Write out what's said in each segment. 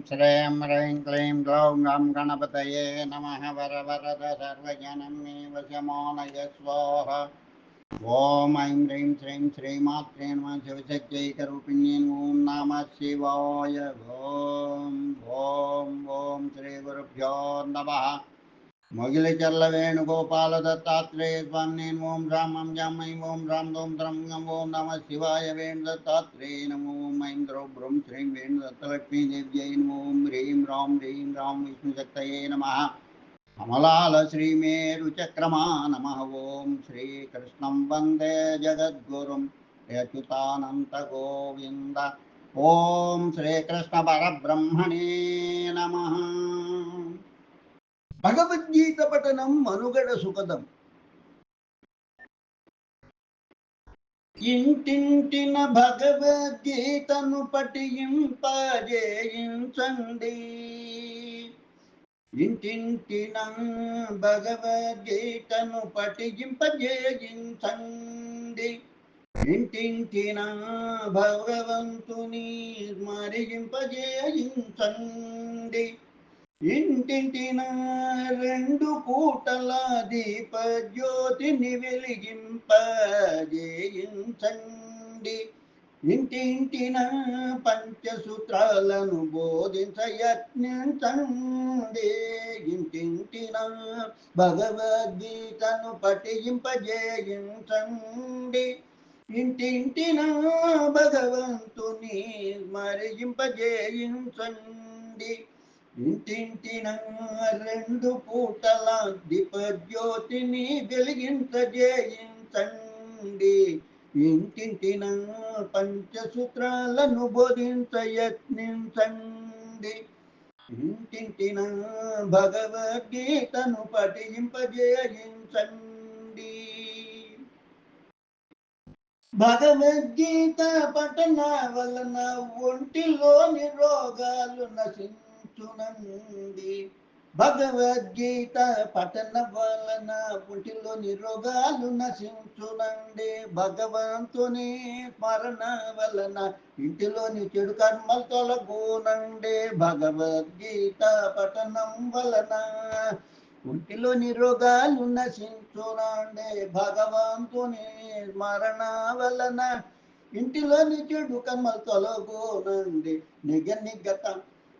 ॐ ह्री क्लीं ग्लौं गं गणपतये नमः वरवरद सर्वजनमेव मे वशमानय स्वाहा ॐ ऐं ह्रीं श्रीं श्रीमात्रे नमः शिवशक्त्यैकरूपिण्ये ॐ नमः शिवाय। ॐ ॐ ॐ श्रीगुरुभ्यो नमः। మొగిలిచర్ల వేణుగోపాల దత్తాత్రేయ స్వామి ఓం రామం జామై ఓం రామ్ దోం త్రం గం ఓం నమ శివాయ వేణు దత్తాత్రేయ నమో ఓం ఐం ద్రౌ బ్రహ్మ శ్రీం వేణు దత్తలక్ష్మీ దేవ్యై నమో ఓం హ్రీం రాం హ్రీం రాం విష్ణుశక్తయే నమ అమలాల శ్రీమేరు చక్రమా నమ ఓం శ్రీకృష్ణం వందే జగద్గురుం అచ్యుతానంత గోవింద ఓం శ్రీకృష్ణ పరబ్రహ్మణే నమ భగవద్గీత పఠనం మనుగడ సుఖదం. ఇంటింటిన భగవద్గీతను పఠింపజేయించండి. ఇంటింటిన భగవద్గీతను పఠింపజేయించండి. ఇంటింటిన భగవంతుని స్మరింపజేయించండి. ఇంటింటిన రెండు పూటల దీప జ్యోతిని వెలిగింపజేయించండి. ఇంటింటిన పంచసూత్రాలను బోధించ యత్నించండి ఇంటింటిన భగవద్గీతను పఠింపజేయించండి. ఇంటింటిన భగవంతుని స్మరింపజేయించండి. ఇంటింటిన రెండు పూటల దీపజ్యోతిని వెలిగించజేయించండి ఇంటింటిన పంచసూత్రాలను బోధించ యత్నించండి. ఇంటింటిన భగవద్గీతను పఠింపజేయించండి. భగవద్గీత పఠన వలన ఒంటిలోని రోగాలు నశించ చునండి భగవద్గీత పఠన వలన పుంటిలోని రోగాలు నశించునండి భగవంతుని స్మరణ వలన ఇంటిలోని చెడు కర్మలు తొలగోనండి భగవద్గీత పఠనం వలన ఒంటిలోని రోగాలు నశించునండి భగవంతుని స్మరణ వలన ఇంటిలోని చెడు కర్మలు తొలగోనండి నిగ నిగత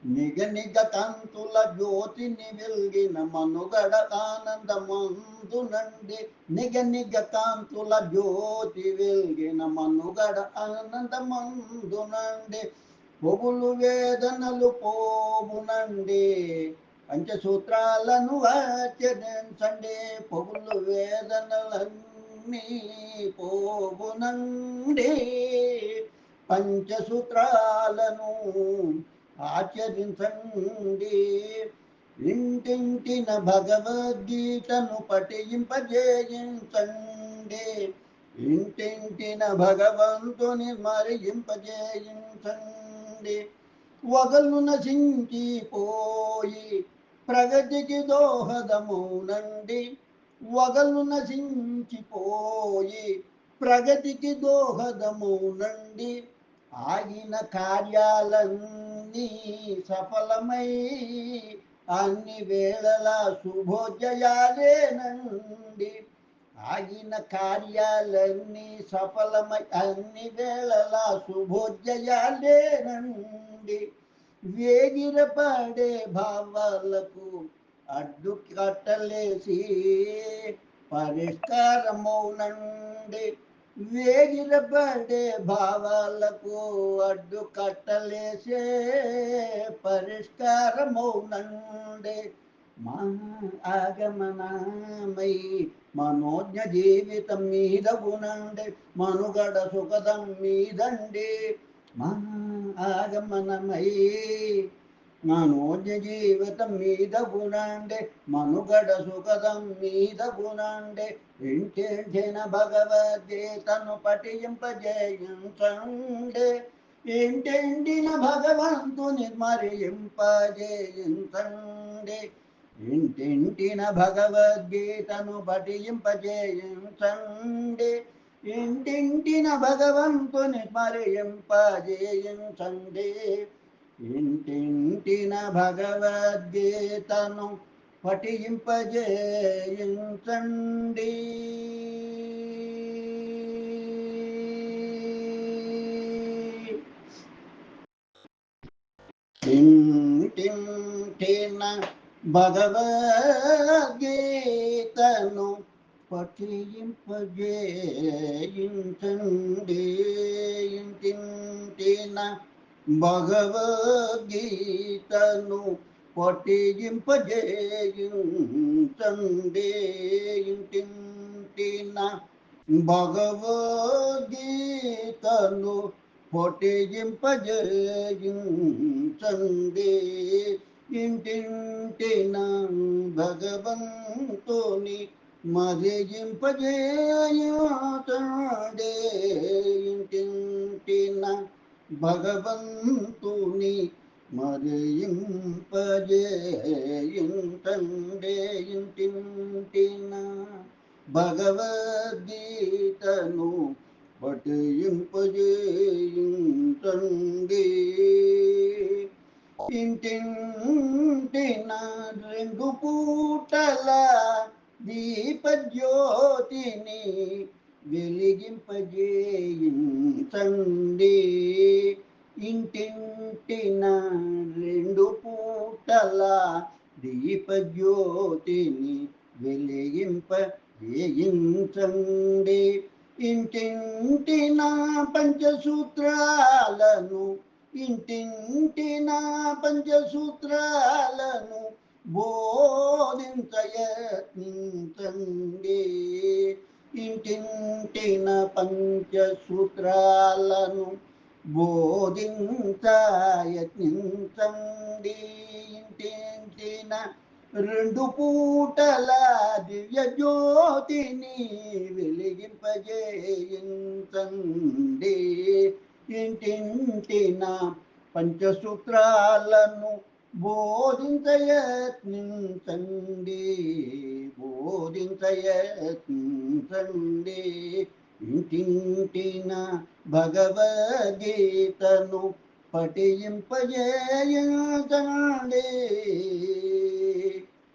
నిగ నిగ కాంతుల జ్యోతిని వెలిగిన మనుగడ ఆనందమందునండి నిగ నిగ కాంతుల జ్యోతి వెలిగిన మనుగడ ఆనందమందునండి పొగులు వేదనలు పోవునండి పంచసూత్రాలను ఆచరించండి పొగులు వేదనలన్నీ పోవునండి పంచసూత్రాలను ఆచరించండి. ఇంటింటిన భగవద్గీతను పఠింపజేయించండి. ఇంటింటిన భగవంతుని మరింపజేయించండి వగలు నశించిపోయి ప్రగతికి దోహదమౌనండి. వగలు నశించిపోయి ప్రగతికి దోహదమౌనండి. ఆగిన నీ సఫలమై అన్ని వేళల శుభోజయాలేనండి ఆగిన కార్యాలన్నీ సఫలమై అన్ని వేళల శుభోజయాలేనండి వేగిరపడే భావాలకు అడ్డు కట్టలేసి పరిష్కారమౌనండి. వేగిరపడే భావాలకు అడ్డు కట్టలేసే పరిష్కారమౌనండే మా ఆగమనామై మనోజ్ఞ జీవితం మీద గుణండి మనుగడ సుఖదం మీదండి మా ఆగమనమై మనోజ్ఞ జీవితం మీద గుణాండే మనుగడ సుఖదం మీద గుణాండే ఇంటింటిన భగవద్గీతను పఠింపజేయించండి. ఇంటింటిన భగవంతుని స్మరింపజేయించండి. ఇంటింటిన భగవద్గీతను పఠింపజేయించండి. ఇంటింటిన భగవంతుని స్మరింపజేయించండి. ఇంటింటిన భగవద్గీతను పఠింపజేయించండి. ఇంటింటిన భగవద్గీతను పఠింపజేయించండి. ఇంటింటిన భగవద్గీతను పఠింపజేయించండి ఇంటింటిన భగవద్గీతను పొటిజింపజేయించండి ఇంటింటిన భగవంతుని మరిజింపజేయుతండే ఇంటింటిన భగవంతుని మరియింపజేయింతండే ఇంటింటిన భగవద్గీతను పఠింపజేయించండి ఇంటింటిన రెండు పూటల దీపజ్యోతిని వెలిగింపజేయించండి ఇంటింటిన రెండు పూటల దీపజ్యోతిని వెలిగింప వేయించండి. ఇంటింటిన పంచసూత్రాలను ఇంటింటిన పంచసూత్రాలను బోధించయత్నించండి. ఇంటింటిన పంచసూత్రాలను బోధించయత్నించండి ఇంటింటిన రెండు పూటల దివ్య జ్యోతిని వెలిగింపజేయించండి. ఇంటింటిన పంచసూత్రాలను బోధించయత్నించండి బోధించయత్నించండి. ఇంటింటిన భగవద్గీతను పఠింపజేయండి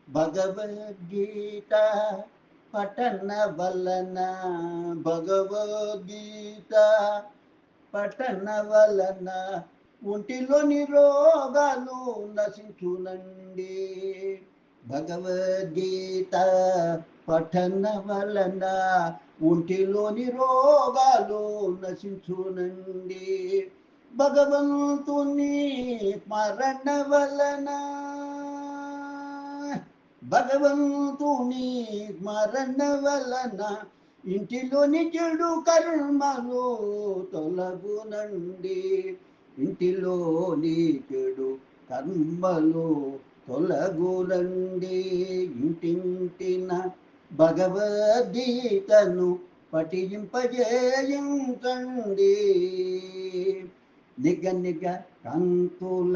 భగవద్గీత పఠన వలన భగవద్గీత పఠన వలన ఒంటిలోని రోగాలు నశించునండి. భగవద్గీత పఠన వలన ఒంటిలోని రోగాలు నశించునండి భగవంతుని స్మరణ వలన భగవంతుని స్మరణ వలన ఇంటిలోని చెడు కర్మలు తొలగునండి. ఇంటిలోని చెడు కర్మలు తొలగునండి. ఇంటింటిన భగవద్గీతను పఠింపజేయించండి నిగ నిగ కంతుల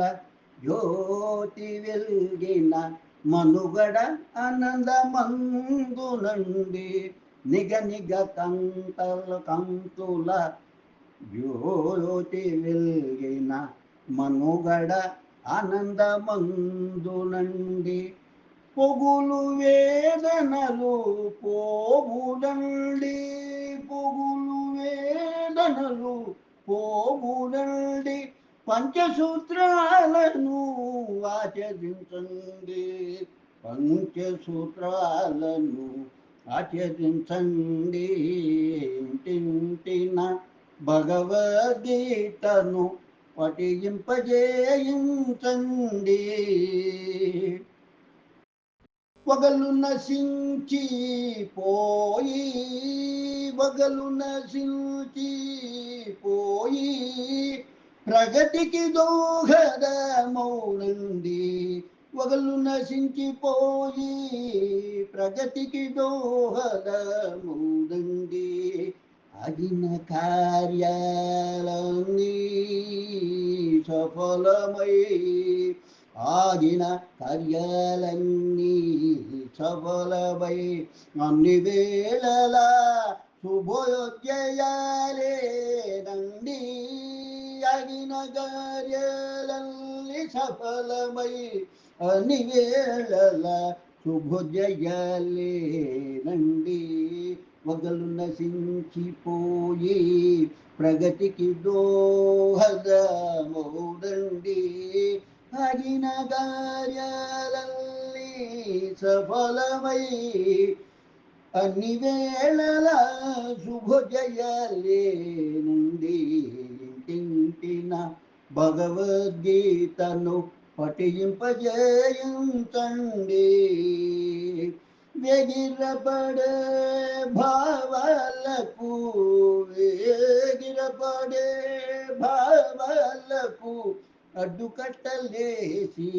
జ్యోతి వెలిగిన మనుగడ ఆనందమందునండి. నిగ నిగ కంతల కంతుల జ్యోతి వెలిగిన మనుగడ ఆనందమందునండి. పొగులు వేదనలు పోగుడండి పొగులు వేదనలు పోగుడండి పంచసూత్రాలను ఆచరించండి. పంచసూత్రాలను ఆచరించండి. ఇంటింటిన భగవద్గీతను పఠింపజేయించండి. పగలు నశించి పోయి పగలు నశించి పోయి ప్రగతికి దోహదమౌనండి వగలు నశించిపోయి ప్రగతికి దోహదమౌనండి అగిన కార్యాలన్నీ సఫలమై ఆగిన కార్యాలన్నీ సఫలమై అన్ని వేళలా శుభయోగ్యయాలే నండి అగిన కార్యాలన్నీ సఫలమై అన్ని వేళలా శుభజయాలే నండి వగలు నశించిపోయి ప్రగతికి దోహదమౌదండి అగిన కార్యాలన్నీ సఫలమై అన్ని వేళల శుభజయలేనండి ఇంటింటిన భగవద్గీతను పఠింపజేయించండి. వెగిరపడే భావాలకు వేగిరపడే భావాలకు అడ్డుకట్టలేసి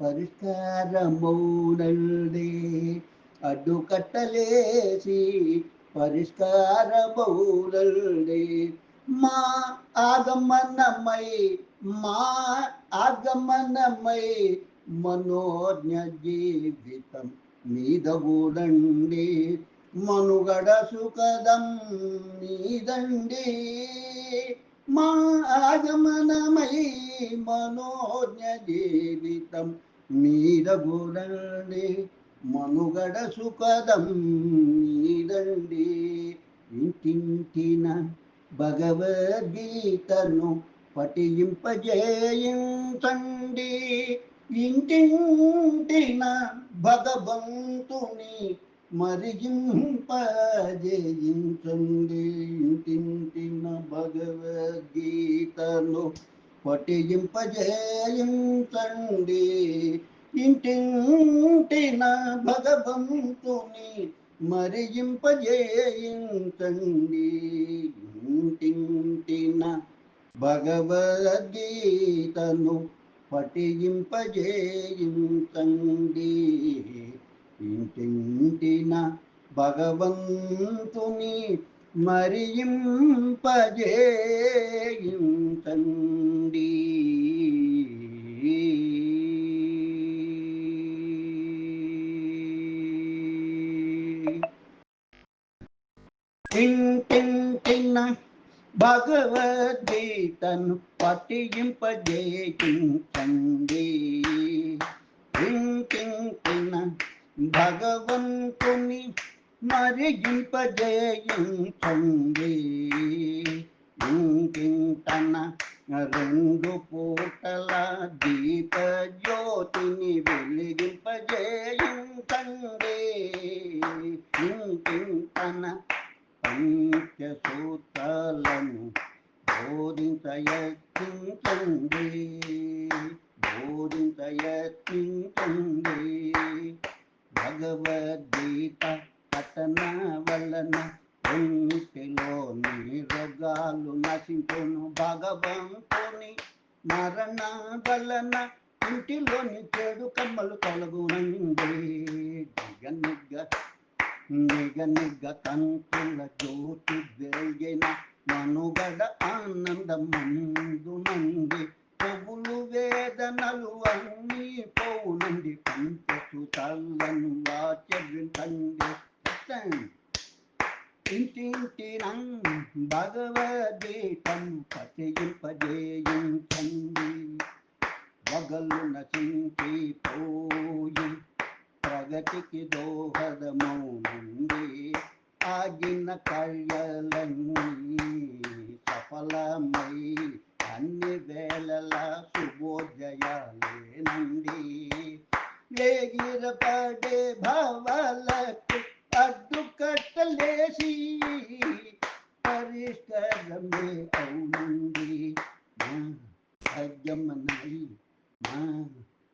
పరిష్కారమౌనండి. అడ్డుకట్టలేసి పరిష్కారమౌనల్దే మా ఆగమనమై మా ఆగమనమై మనోజ్ఞ జీవితం మీద కూడండి. మనుగడ సుఖదం మీదండి. మా ఆగమనమై మనోజ్ఞ జీవితం మీదగూడండి మనుగడ సుఖదం మీదండి. ఇంటింటిన భగవద్గీతను పఠింపజేయించండి. ఇంటింటిన భగవంతుని మరిగింపజేయించండి. ఇంటింటిన భగవద్గీతను పఠింపజేయించండి ఇంటింటిన భగవంతుని మరియింపజేయించండి ఇంటింటిన భగవద్గీతను పటింపజేయించండి ఇంటింటిన భగవంతుని మరియింపజేయించండి ఇంటింటిన భగవద్గీతను పఠింపజేయించండి ఇంటింటిన భగవంతుని మరిగింపజేయించండి. ఇంకింతన రెండు పూటల దీప జ్యోతిని వెలిగింపజేయించండి. ఇంటింటన పంచసూత్రాలను బోధించయత్నించండి. బోధించయత్నించండి. భగవద్గీత పఠన వలన ఒంటిలోని రోగాలు నశించును భగవంతుని మరణ వలన ఇంటిలోని చెడు కమ్మలు తొలగునండి నిగ నిగ నిగ తంతుల జ్యోతి వెలిగిన మనుగడ ఆనందమందునండి పొగులు వేదనలు అన్నీ పోవునండి పంచసు తల్లను ఆచరించండి ఇంటింటిన భగవద్గీతను పఠింపజేయించండి వగలు నచించి పోయి ప్రగతికి దోహదమౌనండి ఆగిన కళ్యాలన్నీ సఫలమై అన్ని వేళల శుభోదయాలేనండి లేగిరపడే భావాలకు అడ్డుకట్టలేసి పరిష్కారమే అవునండి మా అగమనమై మా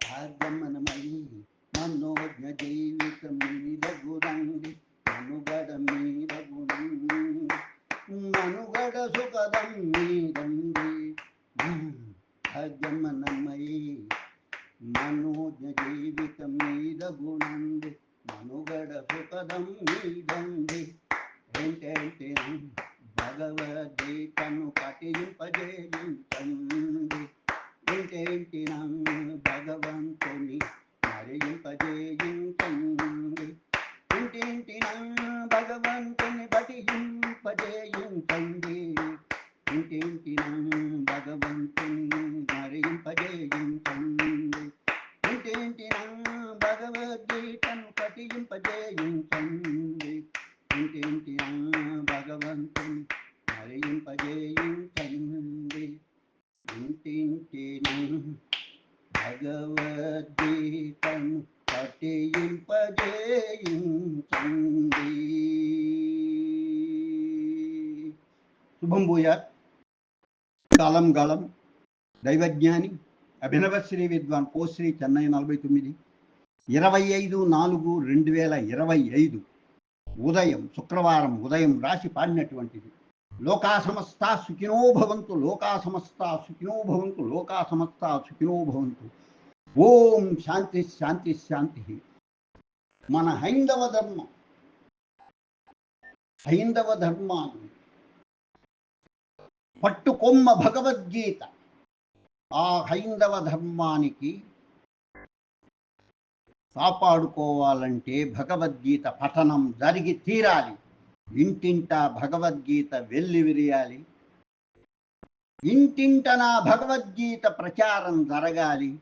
ఆగమనమై మనోజ్ఞ జీవితం మీద గురండి మనుగడ మీద గురండి మనుగడ సుఖదం మీదండి అగమనమై మనోజ్ఞ జీవితం మీద గుణండి మనుగడ సుఖదం మీదండి ఏంటంటే భగవద్గీతను పఠింపజేయించండి ఇంకేంటిన భగవంతుని మరింపజేయించండి ఇంటింటిన భగవంతుని పఠింపజేయించండి ఇంటింటిన భగవంతుని భగవంతుని మరింపజేయించండి ఇంటింటిన భగవద్గీతను పఠింపజేయించండి ఇంటింటిన భగవంతుని మరింపజేయించండి ఇంటింటిన భగవద్గీతను పఠింపజేయించండి శుభం భూయాత్ కాలం గాలం దైవజ్ఞాని అభినవ శ్రీ విద్వాన్ కోశ్రీ చెన్నై నలభై తొమ్మిది ఇరవై ఐదు నాలుగు రెండు వేల ఇరవై ఐదు ఉదయం శుక్రవారం ఉదయం రాసి పాడినటువంటిది. లోకా సమస్త సుఖినో భవంతు లోకా సమస్త సుఖినో భవంతు లోకా సమస్త సుఖినో భవంతు. ఓం శాంతి శాంతి శాంతి. మన హైందవ ధర్మం హైందవ ధర్మాన్ని పట్టుకొమ్మ భగవద్గీత. ఆ హైందవ ధర్మానికి కాపాడుకోవాలంటే భగవద్గీత పఠనం జరిగి తీరాలి. ఇంటింట భగవద్గీత వెళ్ళి విరియాలి. ఇంటింటన భగవద్గీత ప్రచారం జరగాలి.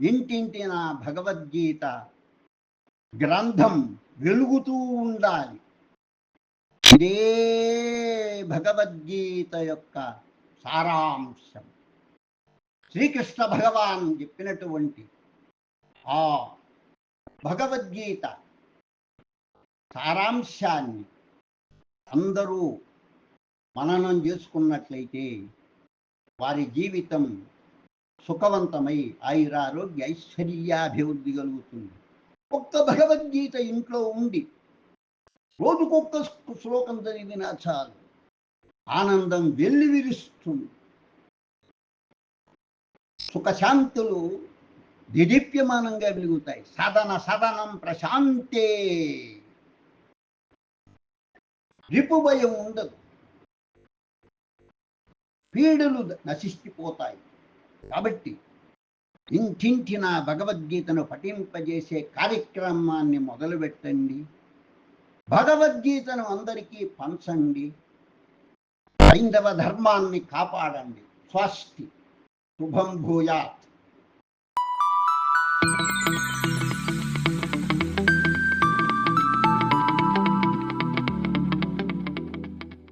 ఇంటింటిన భగవద్గీత గ్రంథం వెలుగుతూ ఉండాలి. ఇదే భగవద్గీత యొక్క సారాంశం. శ్రీకృష్ణ భగవాన్ చెప్పినటువంటి ఆ భగవద్గీత సారాంశాన్ని అందరూ మననం చేసుకున్నట్లయితే వారి జీవితం సుఖవంతమై ఆయురారోగ్య ఐశ్వర్యాభివృద్ధి కలుగుతుంది. ఒక్క భగవద్గీత ఇంట్లో ఉండి రోజుకొక్క శ్లోకం చదివినా చాలు. ఆనందం వెల్లివిరుస్తుంది సుఖశాంతులు దిదీప్యమానంగా వెలుగుతాయి. సదన సదనం ప్రశాంతే. రిపుభయం ఉండదు. పీడలు నశిష్టిపోతాయి కాబట్టి ఇంటింటిన భగవద్గీతను పఠింపజేసే కార్యక్రమాన్ని మొదలుపెట్టండి. భగవద్గీతను అందరికీ పంచండి. హైందవ ధర్మాన్ని కాపాడండి. స్వస్తి. శుభం భూయాత్.